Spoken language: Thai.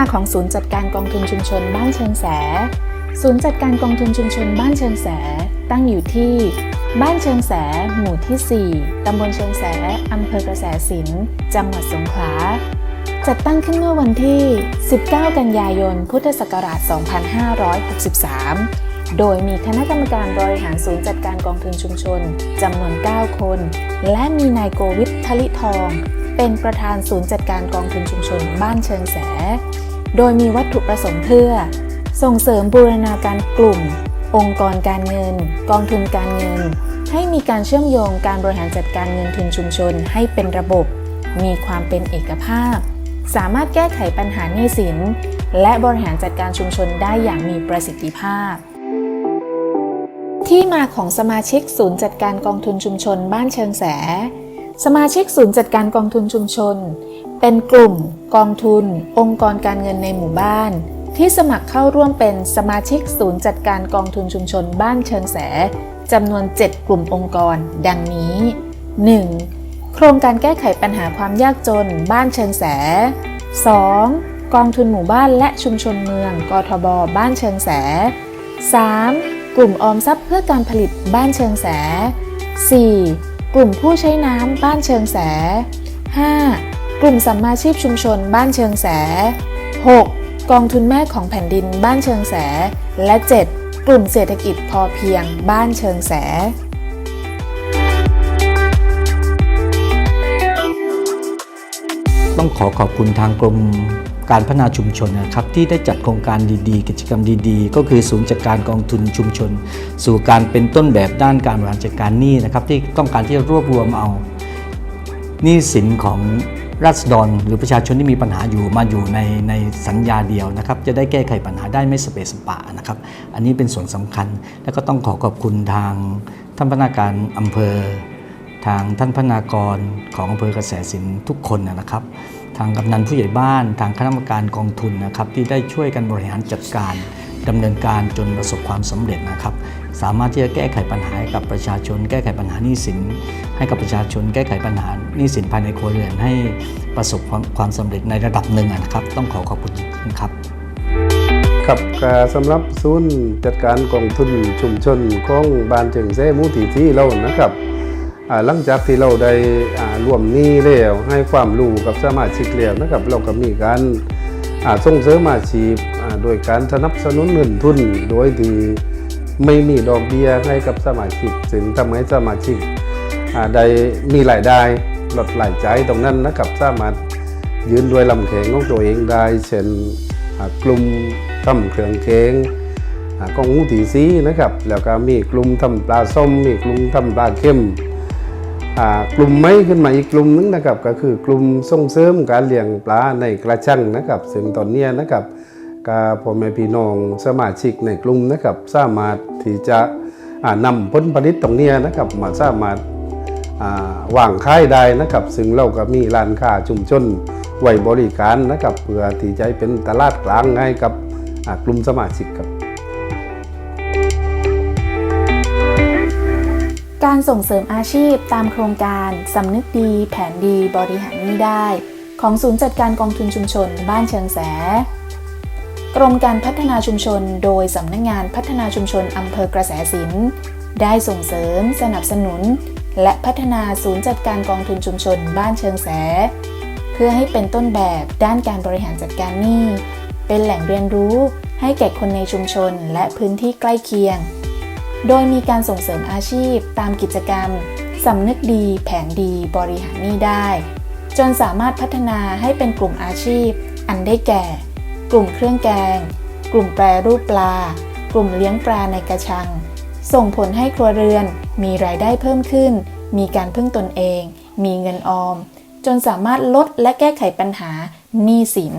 มาของศูนย์จัดการกองทุนชุมชนบ้านเชิงแส ศูนย์จัดการกองทุนชุมชนบ้านเชิงแส ตั้งอยู่ที่ บ้านเชิงแส หมู่ที่ 4 ตำบลเชิงแส อำเภอกระแสสิน จังหวัดสงขลา จัดตั้งขึ้นเมื่อวันที่ 19 กันยายน พุทธศักราช 2563 โดยมีคณะกรรมการบริหารศูนย์จัดการกองทุนชุมชนจำนวน 9 คน และมีนายโกวิททลิทองเป็นประธานศูนย์จัดการกองทุนชุมชนบ้านเชิงแส โดยมีวัตถุประสงค์เพื่อ ส่งเสริมบูรณาการกลุ่ม องค์กรการเงิน กองทุนการเงิน ให้มีการเชื่อมโยงการบริหารจัดการเงินทุนชุมชนให้เป็นระบบ มีความเป็นเอกภาพ สามารถแก้ไขปัญหาหนี้สิน และบริหารจัดการชุมชนได้อย่างมีประสิทธิภาพ ที่มาของสมาชิกศูนย์จัดการกองทุนชุมชนบ้านเชิงแส สมาชิกศูนย์จัดการกองทุนชุมชน เป็นกลุ่ม กองทุน องค์กรการเงินในหมู่บ้าน ที่สมัครเข้าร่วมเป็นสมาชิกศูนย์จัดการกองทุนชุมชนบ้านเชิงแสจำนวน 7 กลุ่มองค์กร ดังนี้ 1. โครงการแก้ไขปัญหาความยากจน บ้านเชิงแส 2. กองทุนหมู่บ้านและชุมชนเมือง กทบ บ้านเชิงแส 3. กลุ่มออมทรัพย์เพื่อการผลิตบ้านเชิงแส 4. กลุ่มผู้ใช้น้ำบ้านเชิงแส 5. กลุ่มสัมมาชีพชุมชนบ้านเชิงแส 6. กองทุนแม่ของแผ่นดินบ้านเชิงแส และ 7. กลุ่มเศรษฐกิจพอเพียงบ้านเชิงแสต้องขอขอบคุณทางกรม การพัฒนาชุมชนนะครับที่ได้จัดโครงการดีๆ กิจกรรมดีๆ ก็คือศูนย์จัดการกองทุนชุมชน สู่การเป็นต้นแบบด้านการบริหารจัดการหนี้นะครับที่ต้องการที่จะรวบรวมเอาหนี้สินของราษฎรหรือประชาชนที่มีปัญหาอยู่มาอยู่ในในสัญญาเดียวนะครับ จะได้แก้ไขปัญหาได้ไม่สเปสปะนะครับ อันนี้เป็นส่วนสำคัญ และก็ต้องขอขอบคุณทางท่านพนักงานอำเภอ ทางท่านพนากรของอำเภอกระแสสินทุกคนนะครับ ทางกำนันผู้ใหญ่บ้าน ทางคณะกรรมการกองทุนนะครับที่ได้ช่วยกันบริหารจัดการดำเนินการจนประสบความสำเร็จนะครับ สามารถที่จะแก้ไขปัญหาให้กับประชาชน แก้ไขปัญหาหนี้สิน ให้กับประชาชน แก้ไขปัญหาหนี้สินภายในครัวเรือนให้ประสบความความสำเร็จในระดับหนึ่งนะครับ ต้องขอขอบคุณจริงครับครับสำหรับศูนย์จัดการกองทุนชุมชนของบ้านเจิงแซ่มูตีที่เรานะครับ หลังจากที่เราได้อ่ารวมหนี้แล้วให้ความรู้กับสมาชิกแล้วนะครับเราก็มีการส่งเสริมอาชีพโดยการสนับสนุนเงินทุน โดยที่ไม่มีดอกเบี้ยให้กับสมาชิกซึ่งทำให้สมาชิกได้มีรายได้ลดรายจ่ายตรงนั้นนะครับสามารถยืนด้วยลำแข็งของตัวเองได้เช่นกลุ่มทำเครื่องเค้งกองหูตีซีนะครับแล้วก็มีกลุ่มทำปลาส้มมีกลุ่มทำปลาเค็ม กลุ่มไม้ขึ้นมาอีกกลุ่มนึงนะครับ ก็คือกลุ่มส่งเสริมการเลี้ยงปลาในกระชังนะครับ ซึ่งตอนนี้นะครับก็พ่อแม่พี่น้องสมาชิกในกลุ่มนะครับ สามารถที่จะอ่านำผลผลิตตรงนี้นะครับ มาสามารถอ่าวางค่ายได้นะครับ ซึ่งเราก็มีร้านค้าชุมชนไว้บริการนะครับเพื่อที่จะเป็นตลาดกลางให้กับกลุ่มสมาชิกครับ การส่งเสริมอาชีพตามโครงการสำนึกดี แผนดีบริหารหนี้ได้ ของศูนย์จัดการกองทุนชุมชน บ้านเชิงแส กรมการพัฒนาชุมชน โดยสำนักงงานพัฒนาชุมชนอำเภอกระแสสินได้ส่งเสริม สนับสนุน และพัฒนาศูนย์จัดการกองทุนชุมชน บ้านเชิงแส เพื่อให้เป็นต้นแบบด้านการบริหารจัดการหนี้เป็นแหล่งเรียนรู้ให้แก่คนในชุมชนและพื้นที่ใกล้เคียง โดยมีการส่งเสริมอาชีพตามกิจกรรมสำนึกดี แผนดีบริหารหนี้ได้ จนสามารถพัฒนาให้เป็นกลุ่มอาชีพ อันได้แก่ กลุ่มเครื่องแกง กลุ่มแปรรูปปลา กลุ่มเลี้ยงปลาในกระชัง ส่งผลให้ครัวเรือนมีรายได้เพิ่มขึ้น มีการพึ่งตนเอง มีเงินออม จนสามารถลดและแก้ไขปัญหาหนี้สิน